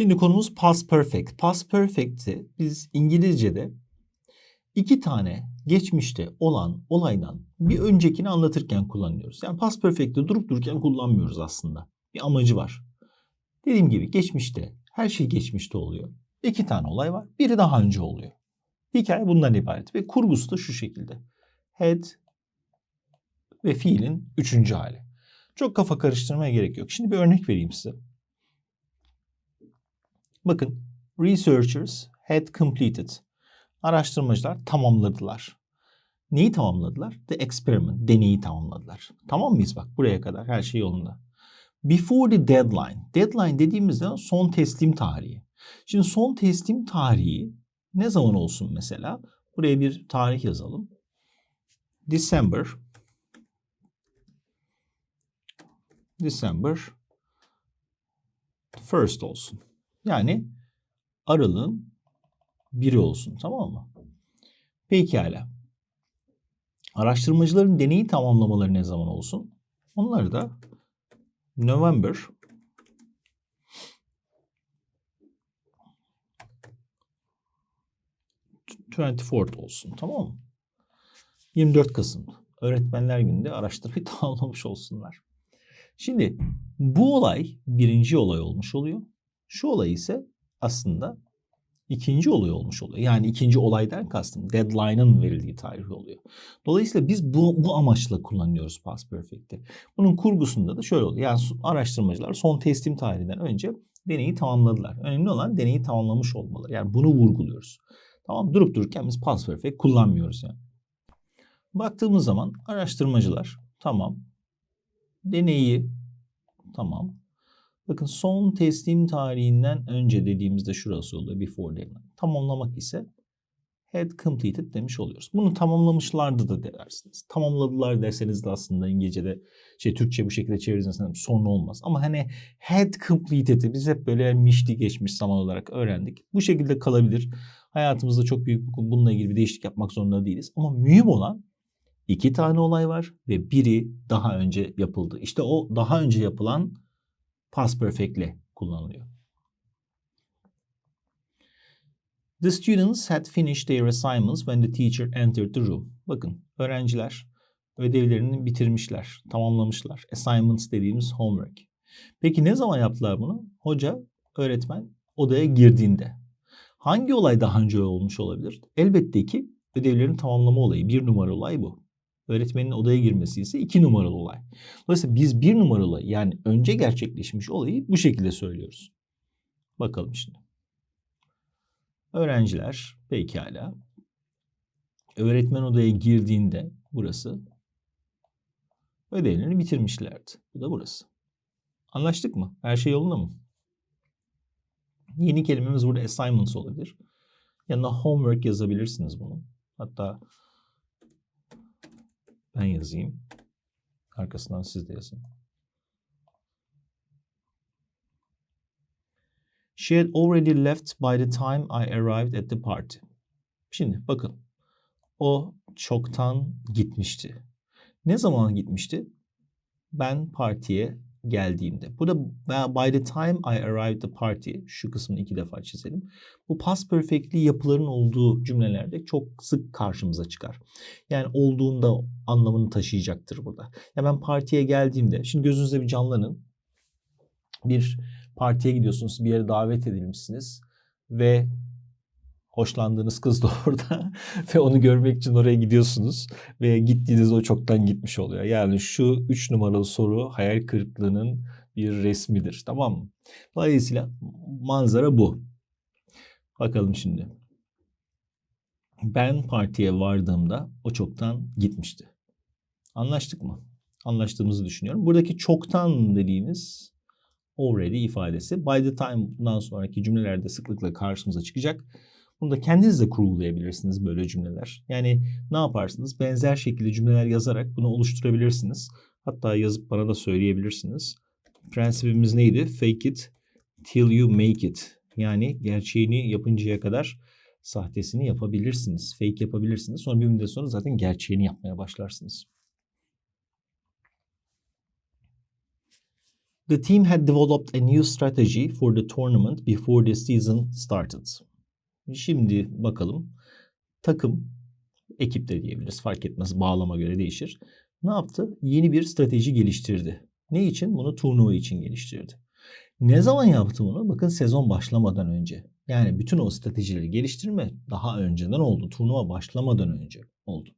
Şimdi konumuz past perfect. Past perfect'i biz İngilizce'de iki tane geçmişte olan olaydan bir öncekini anlatırken kullanıyoruz. Yani past perfect'i durup dururken kullanmıyoruz aslında. Bir amacı var. Dediğim gibi geçmişte her şey geçmişte oluyor. İki tane olay var. Biri daha önce oluyor. Hikaye bundan ibaret ve kurgusu da şu şekilde. Had ve fiilin üçüncü hali. Çok kafa karıştırmaya gerek yok. Şimdi bir örnek vereyim size. Bakın, researchers had completed. Araştırmacılar tamamladılar. Neyi tamamladılar? The experiment, deneyi tamamladılar. Tamam mıyız bak buraya kadar her şey yolunda. Before the deadline. Deadline dediğimizde son teslim tarihi. Şimdi son teslim tarihi ne zaman olsun mesela? Buraya bir tarih yazalım. December December first olsun. Yani aralığın biri olsun tamam mı? Pekala. Araştırmacıların deneyi tamamlamaları ne zaman olsun? Onları da November twenty fourth olsun tamam mı? 24 Kasım Öğretmenler Günü'nde araştırmayı tamamlamış olsunlar. Şimdi bu olay birinci olay olmuş oluyor. Şu olay ise aslında ikinci olay olmuş oluyor. Yani ikinci olaydan kastım deadline'ın verildiği tarih oluyor. Dolayısıyla biz bu, bu amaçla kullanıyoruz past perfect'i. Bunun kurgusunda da şöyle oluyor. Yani araştırmacılar son teslim tarihinden önce deneyi tamamladılar. Önemli olan deneyi tamamlamış olmaları. Yani bunu vurguluyoruz. Tamam durup dururken biz past perfect kullanmıyoruz yani. Baktığımız zaman araştırmacılar tamam deneyi tamam Bakın son teslim tarihinden önce dediğimizde şurası oluyor. Before deadline. Tamamlamak ise had completed demiş oluyoruz. Bunu tamamlamışlardı da dersiniz. Tamamladılar derseniz de aslında İngilizce'de şey Türkçe bu şekilde çevirirseniz sorun olmaz. Ama hani had completed'i biz hep böyle mişli geçmiş zaman olarak öğrendik. Bu şekilde kalabilir. Hayatımızda çok büyük bununla ilgili bir değişiklik yapmak zorunda değiliz. Ama mühim olan iki tane olay var ve biri daha önce yapıldı. İşte o daha önce yapılan past perfect'le kullanılıyor. The students had finished their assignments when the teacher entered the room. Bakın öğrenciler ödevlerini bitirmişler, tamamlamışlar. Assignments dediğimiz homework. Peki ne zaman yaptılar bunu? Hoca, öğretmen odaya girdiğinde. Hangi olay daha önce olmuş olabilir? Elbette ki ödevlerin tamamlama olayı. Bir numaralı olay bu öğretmenin odaya girmesi ise iki numaralı olay. Dolayısıyla biz bir numaralı yani önce gerçekleşmiş olayı bu şekilde söylüyoruz. Bakalım şimdi. Öğrenciler pekala. Öğretmen odaya girdiğinde burası ödevlerini bitirmişlerdi. Bu da burası. Anlaştık mı? Her şey yolunda mı? Yeni kelimemiz burada assignments olabilir. Yanına homework yazabilirsiniz bunu. Hatta ben yazayım. Arkasından siz de yazın. She had already left by the time I arrived at the party. Şimdi bakın. O çoktan gitmişti. Ne zaman gitmişti? Ben partiye geldiğimde. Burada by the time I arrived the party şu kısmını iki defa çizelim. Bu past perfectly yapıların olduğu cümlelerde çok sık karşımıza çıkar. Yani olduğunda anlamını taşıyacaktır burada. Ya ben partiye geldiğimde şimdi gözünüzde bir canlanın. Bir partiye gidiyorsunuz, bir yere davet edilmişsiniz ve hoşlandığınız kız da orada ve onu görmek için oraya gidiyorsunuz ve gittiğiniz o çoktan gitmiş oluyor. Yani şu üç numaralı soru hayal kırıklığının bir resmidir tamam mı? Dolayısıyla manzara bu. Bakalım şimdi. Ben partiye vardığımda o çoktan gitmişti. Anlaştık mı? Anlaştığımızı düşünüyorum. Buradaki çoktan dediğimiz already ifadesi by the time'dan sonraki cümlelerde sıklıkla karşımıza çıkacak. Bunu da kendiniz de kurgulayabilirsiniz böyle cümleler. Yani ne yaparsınız? Benzer şekilde cümleler yazarak bunu oluşturabilirsiniz. Hatta yazıp bana da söyleyebilirsiniz. Prensibimiz neydi? Fake it till you make it. Yani gerçeğini yapıncaya kadar sahtesini yapabilirsiniz. Fake yapabilirsiniz. Sonra bir müddet sonra zaten gerçeğini yapmaya başlarsınız. The team had developed a new strategy for the tournament before the season started. Şimdi bakalım. Takım, ekip de diyebiliriz fark etmez bağlama göre değişir. Ne yaptı? Yeni bir strateji geliştirdi. Ne için? Bunu turnuva için geliştirdi. Ne zaman yaptı bunu? Bakın sezon başlamadan önce. Yani bütün o stratejileri geliştirme daha önceden oldu. Turnuva başlamadan önce oldu.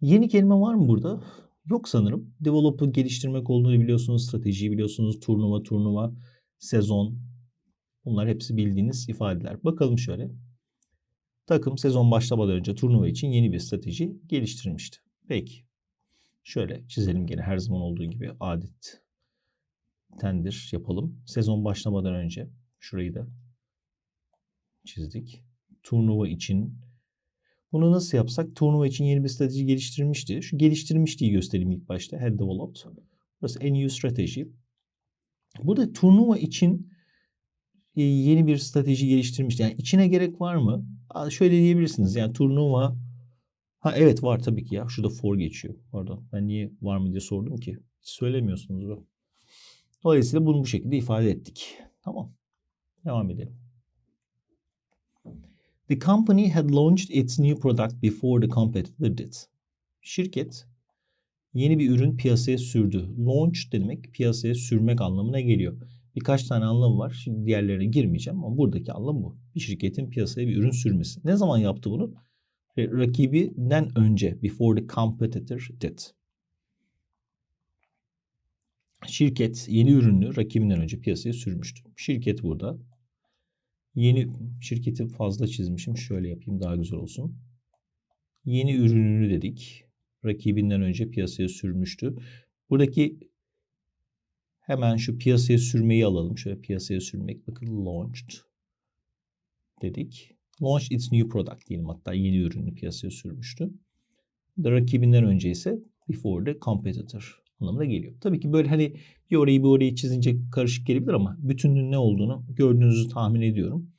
Yeni kelime var mı burada? Yok sanırım. Develop'u geliştirmek olduğunu biliyorsunuz. Stratejiyi biliyorsunuz. Turnuva, turnuva, sezon. Bunlar hepsi bildiğiniz ifadeler. Bakalım şöyle. Takım sezon başlamadan önce turnuva için yeni bir strateji geliştirmişti. Peki. Şöyle çizelim gene her zaman olduğu gibi adet tendir yapalım. Sezon başlamadan önce şurayı da çizdik. Turnuva için bunu nasıl yapsak? Turnuva için yeni bir strateji geliştirmişti. Şu geliştirmişliği göstereyim ilk başta. Had developed. Burası a new strategy. Burada turnuva için yeni bir strateji geliştirmişti. Yani içine gerek var mı? Şöyle diyebilirsiniz. Yani turnuva Ha evet var tabii ki ya. Şurada for geçiyor. Pardon. Ben niye var mı diye sordum ki. Söylemiyorsunuz bu. Dolayısıyla bunu bu şekilde ifade ettik. Tamam. Devam edelim. The company had launched its new product before the competitor did. Şirket yeni bir ürün piyasaya sürdü. Launch demek piyasaya sürmek anlamına geliyor. Birkaç tane anlamı var. Şimdi diğerlerine girmeyeceğim ama buradaki anlam bu. Bir şirketin piyasaya bir ürün sürmesi. Ne zaman yaptı bunu? Rakibinden önce. Before the competitor did. Şirket yeni ürünü rakibinden önce piyasaya sürmüştü. Şirket burada Yeni şirketi fazla çizmişim. Şöyle yapayım daha güzel olsun. Yeni ürününü dedik. Rakibinden önce piyasaya sürmüştü. Buradaki hemen şu piyasaya sürmeyi alalım. Şöyle piyasaya sürmek. Bakın launched dedik. Launch its new product diyelim. Hatta yeni ürünü piyasaya sürmüştü. The rakibinden önce ise before the competitor anlamına geliyor. Tabii ki böyle hani bir orayı bir orayı çizince karışık gelebilir ama bütünün ne olduğunu gördüğünüzü tahmin ediyorum.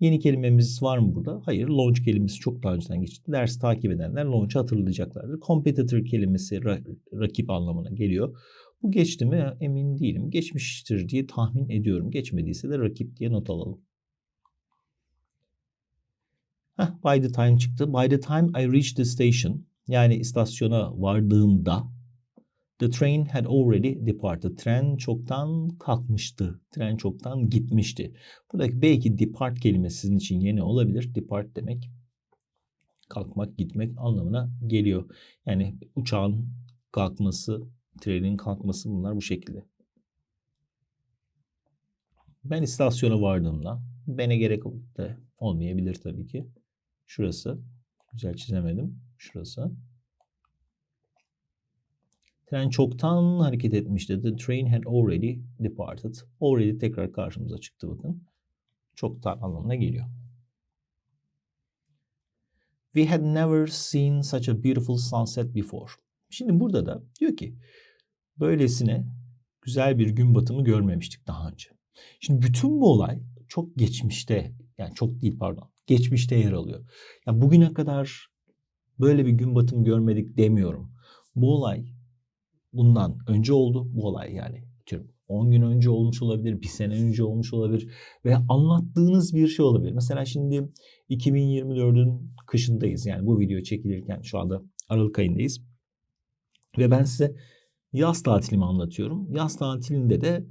Yeni kelimemiz var mı burada? Hayır. Launch kelimesi çok daha önceden geçti. Ders takip edenler launch'ı hatırlayacaklardır. Competitor kelimesi ra- rakip anlamına geliyor. Bu geçti mi emin değilim. Geçmiştir diye tahmin ediyorum. Geçmediyse de rakip diye not alalım. Heh, by the time çıktı. By the time I reached the station yani istasyona vardığımda The train had already departed. Tren çoktan kalkmıştı. Tren çoktan gitmişti. Buradaki belki depart kelimesi sizin için yeni olabilir. Depart demek kalkmak, gitmek anlamına geliyor. Yani uçağın kalkması, trenin kalkması bunlar bu şekilde. Ben istasyona vardığımda bene gerek de olmayabilir tabii ki. Şurası. Güzel çizemedim. Şurası. Tren çoktan hareket etmişti. The train had already departed. Already tekrar karşımıza çıktı bakın. Çoktan anlamına geliyor. We had never seen such a beautiful sunset before. Şimdi burada da diyor ki böylesine güzel bir gün batımı görmemiştik daha önce. Şimdi bütün bu olay çok geçmişte yani çok değil pardon geçmişte yer alıyor. Yani bugüne kadar böyle bir gün batımı görmedik demiyorum. Bu olay bundan önce oldu bu olay yani. Diyorum 10 gün önce olmuş olabilir, bir sene önce olmuş olabilir ve anlattığınız bir şey olabilir. Mesela şimdi 2024'ün kışındayız yani bu video çekilirken şu anda Aralık ayındayız. Ve ben size yaz tatilimi anlatıyorum. Yaz tatilinde de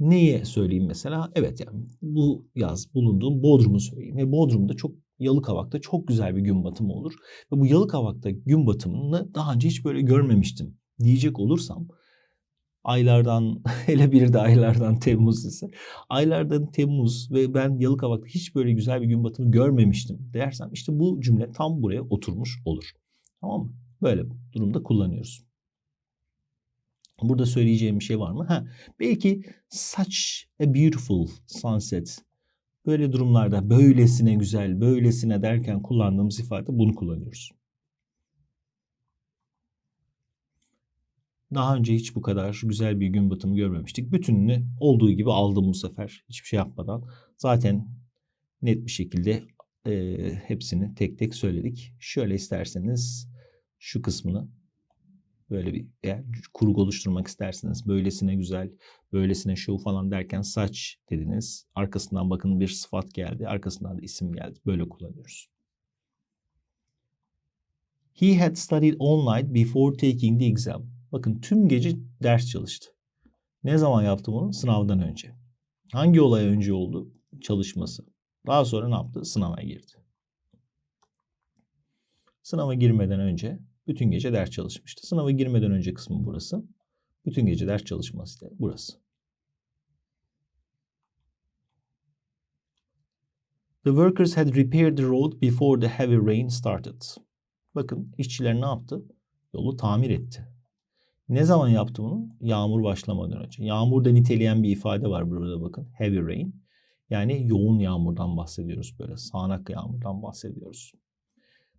neye söyleyeyim mesela? Evet yani bu yaz bulunduğum Bodrum'u söyleyeyim. Ve Bodrum'da çok Yalıkavak'ta çok güzel bir gün batımı olur. Ve bu Yalıkavak'ta gün batımını daha önce hiç böyle görmemiştim diyecek olursam aylardan hele bir de aylardan Temmuz ise aylardan Temmuz ve ben Yalıkavak'ta hiç böyle güzel bir gün batımı görmemiştim dersem işte bu cümle tam buraya oturmuş olur. Tamam mı? Böyle durumda kullanıyoruz. Burada söyleyeceğim bir şey var mı? Ha, belki such a beautiful sunset. Böyle durumlarda böylesine güzel, böylesine derken kullandığımız ifade bunu kullanıyoruz. Daha önce hiç bu kadar güzel bir gün batımı görmemiştik. Bütününü olduğu gibi aldım bu sefer. Hiçbir şey yapmadan. Zaten net bir şekilde e, hepsini tek tek söyledik. Şöyle isterseniz şu kısmını Böyle bir eğer kurgu oluşturmak isterseniz böylesine güzel, böylesine show falan derken saç dediniz. Arkasından bakın bir sıfat geldi. Arkasından da isim geldi. Böyle kullanıyoruz. He had studied all night before taking the exam. Bakın tüm gece ders çalıştı. Ne zaman yaptı bunu? Sınavdan önce. Hangi olay önce oldu? Çalışması. Daha sonra ne yaptı? Sınava girdi. Sınava girmeden önce bütün gece ders çalışmıştı. Sınava girmeden önce kısmı burası. Bütün gece ders çalışması da burası. The workers had repaired the road before the heavy rain started. Bakın işçiler ne yaptı? Yolu tamir etti. Ne zaman yaptı bunu? Yağmur başlamadan önce. Yağmurda niteleyen bir ifade var burada bakın. Heavy rain. Yani yoğun yağmurdan bahsediyoruz böyle. Sağanak yağmurdan bahsediyoruz.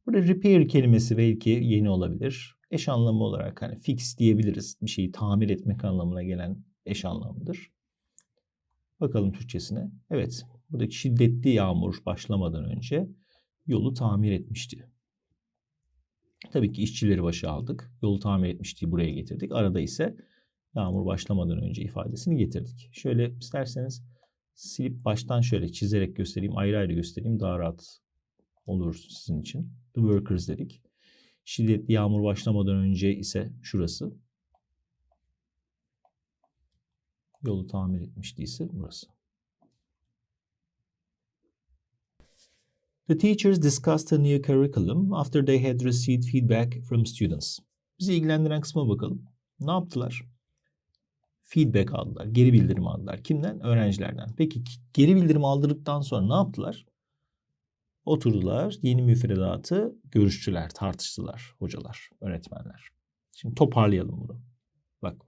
Burada repair kelimesi belki yeni olabilir. Eş anlamı olarak hani fix diyebiliriz. Bir şeyi tamir etmek anlamına gelen eş anlamıdır. Bakalım Türkçesine. Evet, buradaki şiddetli yağmur başlamadan önce yolu tamir etmişti. Tabii ki işçileri başa aldık. Yolu tamir etmişti buraya getirdik. Arada ise yağmur başlamadan önce ifadesini getirdik. Şöyle isterseniz silip baştan şöyle çizerek göstereyim, ayrı ayrı göstereyim daha rahat olur sizin için. The workers dedik. Şiddetli yağmur başlamadan önce ise şurası. Yolu tamir etmiştiyse burası. The teachers discussed a new curriculum after they had received feedback from students. Bizi ilgilendiren kısma bakalım. Ne yaptılar? Feedback aldılar, geri bildirim aldılar. Kimden? Öğrencilerden. Peki geri bildirim aldırdıktan sonra ne yaptılar? Oturdular, yeni müfredatı görüştüler, tartıştılar hocalar, öğretmenler. Şimdi toparlayalım bunu. Bak.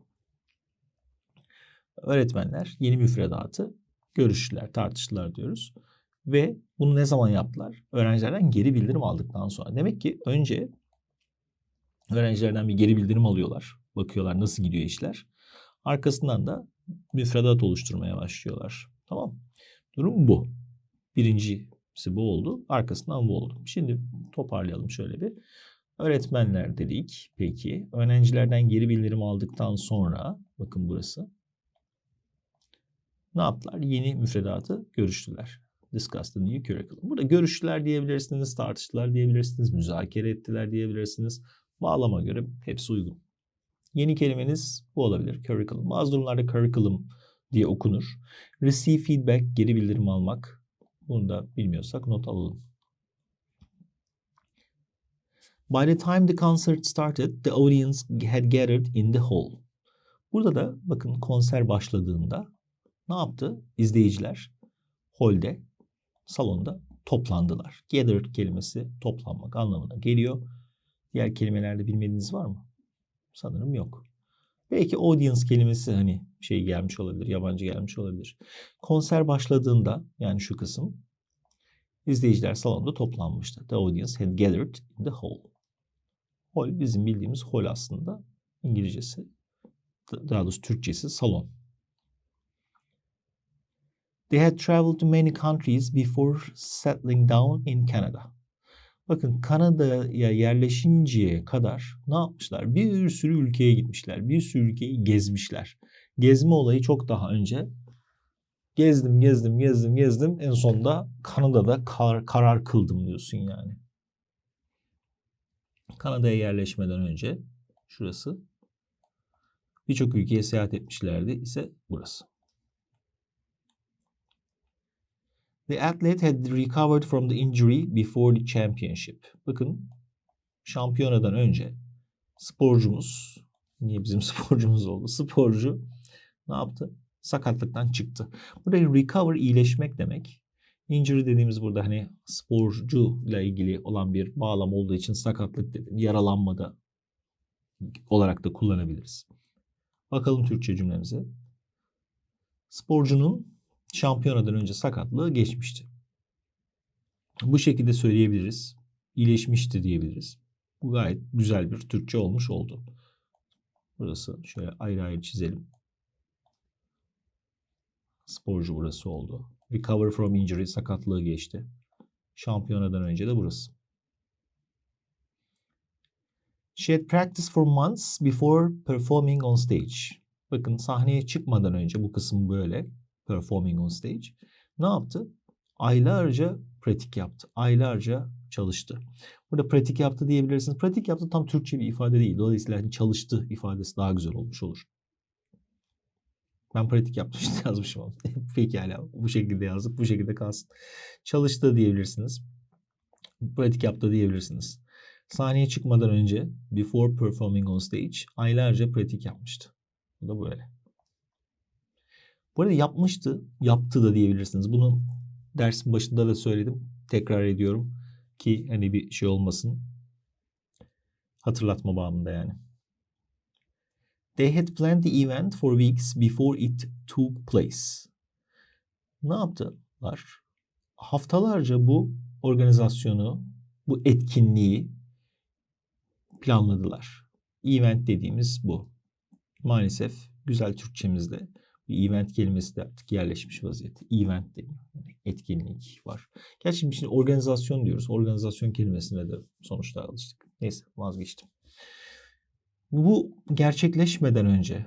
Öğretmenler yeni müfredatı görüştüler, tartıştılar diyoruz. Ve bunu ne zaman yaptılar? Öğrencilerden geri bildirim aldıktan sonra. Demek ki önce öğrencilerden bir geri bildirim alıyorlar. Bakıyorlar nasıl gidiyor işler. Arkasından da müfredat oluşturmaya başlıyorlar. Tamam. Durum bu. Birincisi bu oldu. Arkasından bu oldu. Şimdi toparlayalım şöyle bir. Öğretmenler dedik. Peki. Öğrencilerden geri bildirim aldıktan sonra bakın burası. Ne yaptılar? Yeni müfredatı görüştüler. Discuss the new curriculum. Burada görüştüler diyebilirsiniz, tartıştılar diyebilirsiniz, müzakere ettiler diyebilirsiniz. Bağlama göre hepsi uygun. Yeni kelimeniz bu olabilir. Curriculum. Bazı durumlarda curriculum diye okunur. Receive feedback, geri bildirim almak. Bunu da bilmiyorsak not alalım. By the time the concert started, the audience had gathered in the hall. Burada da bakın konser başladığında ne yaptı? İzleyiciler holde, salonda toplandılar. Gathered kelimesi toplanmak anlamına geliyor. Diğer kelimelerde bilmediğiniz var mı? Sanırım yok. Belki audience kelimesi hani şey gelmiş olabilir, yabancı gelmiş olabilir. Konser başladığında yani şu kısım izleyiciler salonda toplanmıştı. The audience had gathered in the hall. Hall bizim bildiğimiz hall aslında. İngilizcesi daha doğrusu Türkçesi salon. They had traveled to many countries before settling down in Canada. Bakın Kanada'ya yerleşinceye kadar ne yapmışlar? Bir sürü ülkeye gitmişler. Bir sürü ülkeyi gezmişler. Gezme olayı çok daha önce. Gezdim, gezdim, gezdim, gezdim. En sonunda Kanada'da kar, karar kıldım diyorsun yani. Kanada'ya yerleşmeden önce şurası. Birçok ülkeye seyahat etmişlerdi ise burası. The athlete had recovered from the injury before the championship. Bakın şampiyonadan önce sporcumuz, niye bizim sporcumuz oldu? Sporcu ne yaptı? Sakatlıktan çıktı. Burada recover iyileşmek demek. Injury dediğimiz burada hani sporcu ile ilgili olan bir bağlam olduğu için sakatlık dedim. Yaralanmada olarak da kullanabiliriz. Bakalım Türkçe cümlemize. Sporcunun şampiyonadan önce sakatlığı geçmişti. Bu şekilde söyleyebiliriz. İyileşmişti diyebiliriz. Bu gayet güzel bir Türkçe olmuş oldu. Burası şöyle ayrı ayrı çizelim. Sporcu burası oldu. Recover from injury sakatlığı geçti. Şampiyonadan önce de burası. She had practiced for months before performing on stage. Bakın sahneye çıkmadan önce bu kısım böyle. Performing on stage. Ne yaptı? Aylarca pratik yaptı. Aylarca çalıştı. Burada pratik yaptı diyebilirsiniz. Pratik yaptı tam Türkçe bir ifade değil. Dolayısıyla hani çalıştı ifadesi daha güzel olmuş olur. Ben pratik yaptım işte yazmışım onu. Pekala bu şekilde yazdık. Bu şekilde kalsın. Çalıştı diyebilirsiniz. Pratik yaptı diyebilirsiniz. Sahneye çıkmadan önce before performing on stage aylarca pratik yapmıştı. Bu da böyle. Bu arada yapmıştı, yaptı da diyebilirsiniz. Bunu dersin başında da söyledim. Tekrar ediyorum ki hani bir şey olmasın. Hatırlatma bağımında yani. They had planned the event for weeks before it took place. Ne yaptılar? Haftalarca bu organizasyonu, bu etkinliği planladılar. Event dediğimiz bu. Maalesef güzel Türkçemizde event kelimesi de artık yerleşmiş vaziyette. Event deniyor. Yani etkinlik var. Gerçi şimdi organizasyon diyoruz. Organizasyon kelimesine de sonuçta alıştık. Neyse vazgeçtim. Bu gerçekleşmeden önce,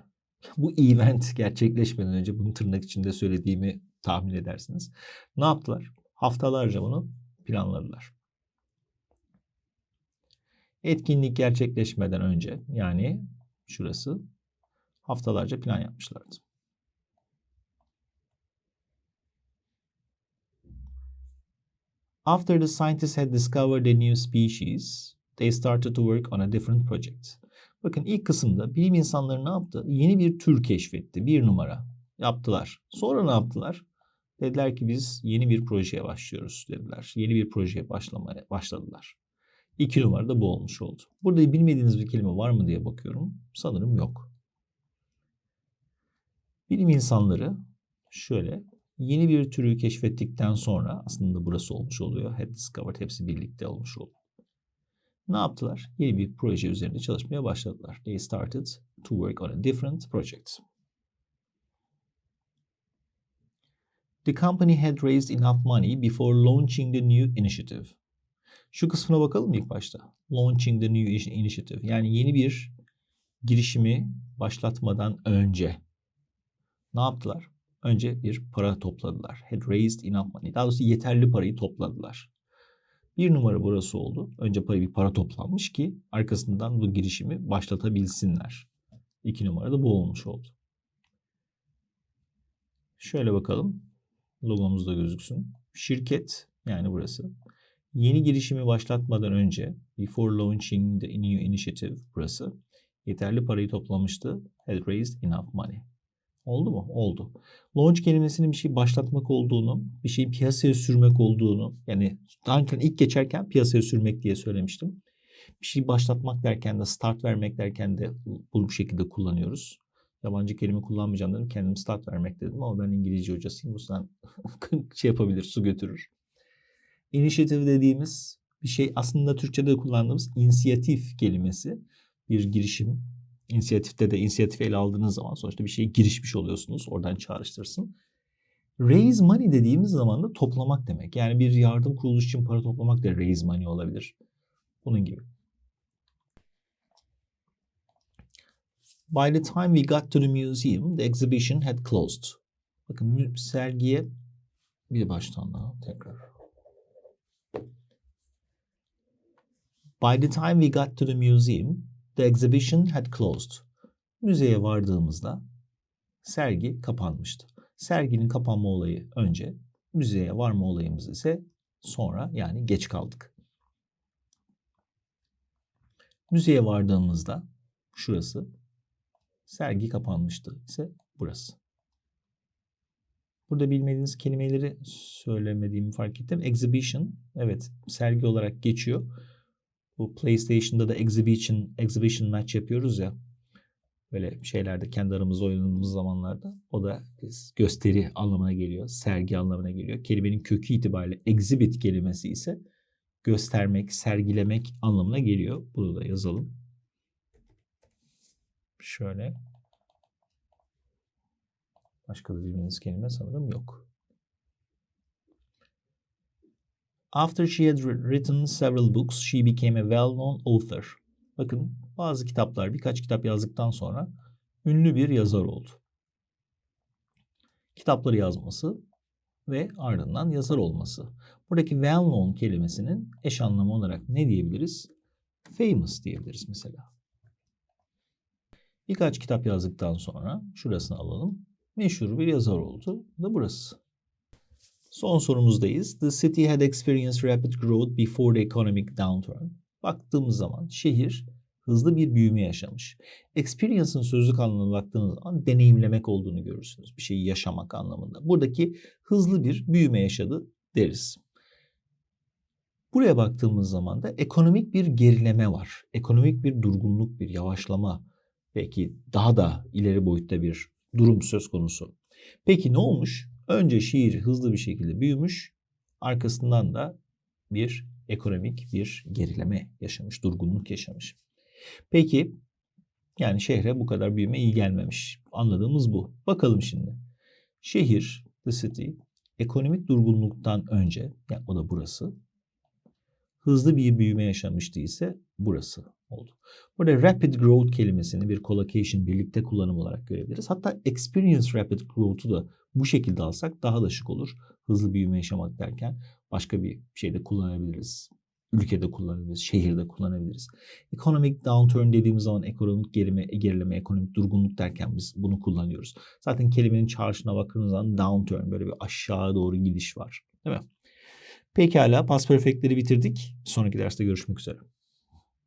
bu event gerçekleşmeden önce bunu tırnak içinde söylediğimi tahmin edersiniz. Ne yaptılar? Haftalarca bunu planladılar. Etkinlik gerçekleşmeden önce yani şurası haftalarca plan yapmışlardı. After the scientists had discovered a new species, they started to work on a different project. Bakın ilk kısımda bilim insanları ne yaptı? Yeni bir tür keşfetti. Bir numara yaptılar. Sonra ne yaptılar? Dediler ki biz yeni bir projeye başlıyoruz dediler. Yeni bir projeye başlamaya başladılar. İki numara da bu olmuş oldu. Burada bilmediğiniz bir kelime var mı diye bakıyorum. Sanırım yok. Bilim insanları şöyle yeni bir türü keşfettikten sonra aslında burası olmuş oluyor. Had discovered hepsi birlikte olmuş oluyor. Ne yaptılar? Yeni bir proje üzerinde çalışmaya başladılar. They started to work on a different project. The company had raised enough money before launching the new initiative. Şu kısmına bakalım ilk başta. Launching the new initiative. Yani yeni bir girişimi başlatmadan önce ne yaptılar? Önce bir para topladılar. Had raised enough money. Daha doğrusu yeterli parayı topladılar. Bir numara burası oldu. Önce para bir para toplanmış ki arkasından bu girişimi başlatabilsinler. İki numara da bu olmuş oldu. Şöyle bakalım. Logomuz da gözüksün. Şirket yani burası. Yeni girişimi başlatmadan önce before launching the new initiative burası. Yeterli parayı toplamıştı. Had raised enough money. Oldu mu? Oldu. Launch kelimesinin bir şey başlatmak olduğunu, bir şeyi piyasaya sürmek olduğunu, yani önce ilk geçerken piyasaya sürmek diye söylemiştim. Bir şeyi başlatmak derken de, start vermek derken de bu şekilde kullanıyoruz. Yabancı kelime kullanmayacağım dedim. Kendim start vermek dedim ama ben İngilizce hocasıyım. Bu yüzden şey yapabilir, su götürür. Initiative dediğimiz bir şey aslında Türkçe'de kullandığımız inisiyatif kelimesi. Bir girişim, İnisiyatifte de inisiyatif ele aldığınız zaman sonuçta bir şeye girişmiş oluyorsunuz. Oradan çağrıştırsın. Raise money dediğimiz zaman da toplamak demek. Yani bir yardım kuruluş için para toplamak da raise money olabilir. Bunun gibi. By the time we got to the museum, the exhibition had closed. Bakın sergiye bir baştan daha tekrar. By the time we got to the museum, The exhibition had closed. Müzeye vardığımızda sergi kapanmıştı. Serginin kapanma olayı önce, müzeye varma olayımız ise sonra yani geç kaldık. Müzeye vardığımızda şurası, sergi kapanmıştı ise burası. Burada bilmediğiniz kelimeleri söylemediğimi fark ettim. Exhibition, evet sergi olarak geçiyor. Bu PlayStation'da da exhibition, exhibition match yapıyoruz ya. Böyle şeylerde kendi aramızda oynadığımız zamanlarda. O da gösteri anlamına geliyor. Sergi anlamına geliyor. Kelimenin kökü itibariyle exhibit kelimesi ise göstermek, sergilemek anlamına geliyor. Bunu da yazalım. Şöyle. Başka da bildiğiniz kelime sanırım yok. After she had written several books, she became a well-known author. bakın bazı kitaplar birkaç kitap yazdıktan sonra ünlü bir yazar oldu. Kitapları yazması ve ardından yazar olması. Buradaki well known kelimesinin eş anlamı olarak ne diyebiliriz? Famous diyebiliriz mesela. Birkaç kitap yazdıktan sonra şurasını alalım. Meşhur bir yazar oldu. Da burası. Son sorumuzdayız. The city had experienced rapid growth before the economic downturn. Baktığımız zaman şehir hızlı bir büyüme yaşamış. Experience'ın sözlük anlamına baktığınız zaman deneyimlemek olduğunu görürsünüz. Bir şeyi yaşamak anlamında. Buradaki hızlı bir büyüme yaşadı deriz. Buraya baktığımız zaman da ekonomik bir gerileme var. Ekonomik bir durgunluk, bir yavaşlama, belki daha da ileri boyutta bir durum söz konusu. Peki ne olmuş? Önce şehir hızlı bir şekilde büyümüş, arkasından da bir ekonomik bir gerileme yaşamış, durgunluk yaşamış. Peki yani şehre bu kadar büyüme iyi gelmemiş. Anladığımız bu. Bakalım şimdi. Şehir, the city, ekonomik durgunluktan önce, yani o da burası, hızlı bir büyüme yaşamıştı ise burası oldu. Burada rapid growth kelimesini bir collocation birlikte kullanım olarak görebiliriz. Hatta experience rapid growth'u da bu şekilde alsak daha da şık olur. Hızlı büyüme yaşamak derken başka bir şeyde kullanabiliriz. Ülkede kullanabiliriz, şehirde kullanabiliriz. Economic downturn dediğimiz zaman ekonomik gerileme, gerileme, ekonomik durgunluk derken biz bunu kullanıyoruz. Zaten kelimenin çağrışına baktığınız zaman downturn böyle bir aşağı doğru gidiş var. Değil mi? Pekala, past perfect'leri bitirdik. Sonraki derste görüşmek üzere.